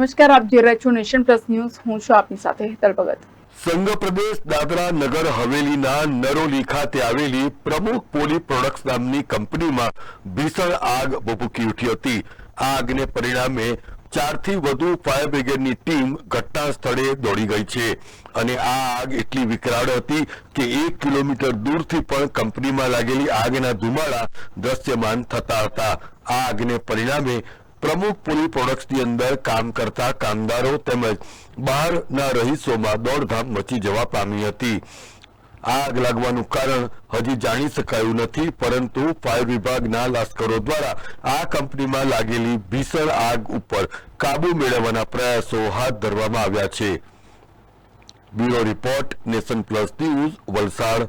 નમસ્કાર, આપ જોઈ રહ્યા છો નેશન પ્લસ ન્યૂઝ. હું છું આપની સાથે હેતલ સંઘ પ્રદેશ દાદરા નગર હવેલીના નરોલી ખાતે આવેલી પ્રમુખ પોલી પ્રોડક્ટ્સ નામની કંપનીમાં ભીષણ આગ ભભૂકી ઉઠી હતી. આગને પરિણામે ચારથી વધુ ફાયર બ્રિગેડની ટીમ ઘટના સ્થળે દોડી ગઈ છે. અને આ આગ એટલી વિકરાળ હતી કે એક કિલોમીટર દૂરથી પણ કંપનીમાં લાગેલી આગના ધુમાડા દ્રશ્યમાન થતા હતા. આ આગને પરિણામે પ્રમુખ પોલી પ્રોડક્ટ્સની અંદર કામ કરતા કામદારો તેમજ બહારના રહીશોમાં દોડધામ મચી જવા પામી હતી. આગ લાગવાનું કારણ હજી જાણી શકાયું નથી, પરંતુ ફાયર વિભાગના લશ્કરો દ્વારા આ કંપનીમાં લાગેલી ભીષણ આગ ઉપર કાબુ મેળવવાના પ્રયાસો હાથ ધરવામાં આવ્યા છે. Bureau report, nation plus news, Valsad.